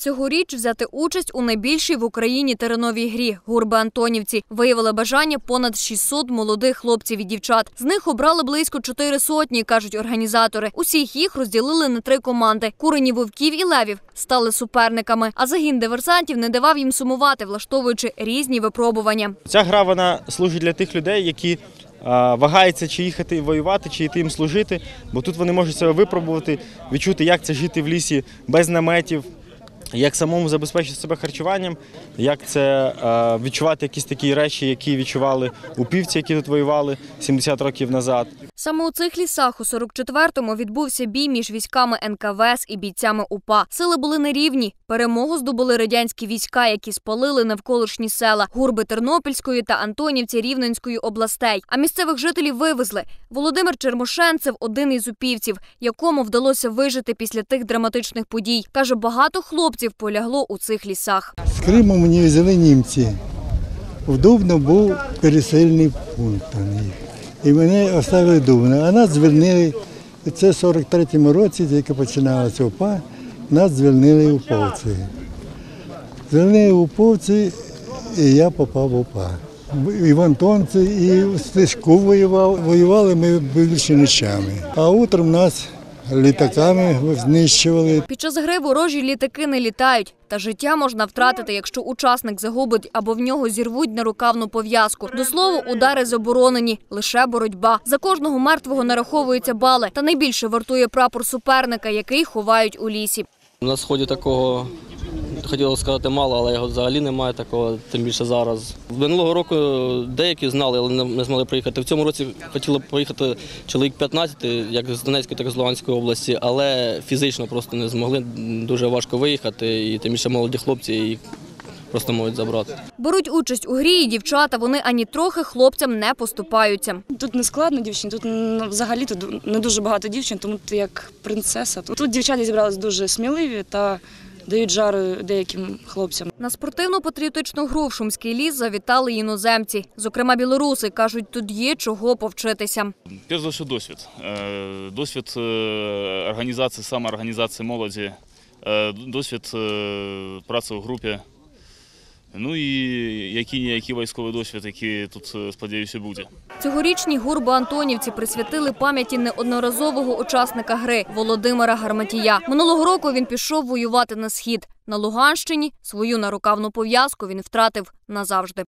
Цьогоріч взяти участь у найбільшій в Україні тереновій грі гурби Антонівці виявили бажання понад 600 молодих хлопців і дівчат. З них обрали близько чотири сотні, кажуть організатори. Усіх їх розділили на три команди. Курені вовків і левів стали суперниками. А загін диверсантів не давав їм сумувати, влаштовуючи різні випробування. Ця гра вона служить для тих людей, які вагаються, чи їхати воювати, чи йти їм служити, бо тут вони можуть себе випробувати, відчути, як це жити в лісі без наметів. Як самому забезпечити себе харчуванням, як це е, відчувати якісь такі речі, які відчували упівці, які тут воювали 70 років назад. Саме у цих лісах у 44-му відбувся бій між військами НКВС і бійцями УПА. Сили були нерівні. Перемогу здобули радянські війська, які спалили навколишні села гурби Тернопільської та Антонівці Рівненської областей. А місцевих жителів вивезли. Володимир Чермошенцев один із упівців, якому вдалося вижити після тих драматичних подій. каже, багато хлопців полягло у цих лісах. З Криму мені взяли німці. В Дубно був пересильний пункт у них. І мене оставили в А нас звільнили. Це в 43-му році, тільки починалася УПА, нас звільнили у Повці. Звільнили у Повці, і я попав в УПА. І в Антонці, і в Стежку воював. Воювали ми більше ночами. А утром нас літаками знищували. Під час гри ворожі літаки не літають, та життя можна втратити, якщо учасник загубить або в нього зірвуть нерукавну пов'язку. До слова, удари заборонені, лише боротьба. За кожного мертвого нараховуються бали, та найбільше вартує прапор суперника, який ховають у лісі. На сході такого хотілося сказати мало, але його взагалі немає такого, тим більше зараз. Минулого року деякі знали, але не- змогли приїхати. В цьому році хотіли поїхати чоловік 15, як з Донецької, так і з Луганської області, але фізично просто не змогли. Дуже важко виїхати, і тим більше молоді хлопці їх просто можуть забрати. Беруть участь у грі і дівчата. Вони ані трохи хлопцям не поступаються. Тут не складно дівчин, тут ну, взагалі тут не дуже багато дівчин, тому ти як принцеса. Тут дівчата зібрались дуже сміливі та дають жару деяким хлопцям. На спортивно-патріотичну гру в Шумський ліс завітали іноземці. Зокрема, білоруси кажуть, тут є чого повчитися. Перш за все, досвід. Е, Досвід е, організації, самоорганізації молоді, е, досвід праці в групі. Ну і який який військовий досвід, який тут, е, сподіваюся, буде. Цьогорічні гурби Антонівці присвятили пам'яті неодноразового учасника гри Володимира Гарматія. Минулого року він пішов воювати на схід. На Луганщині свою нарукавну пов'язку він втратив назавжди.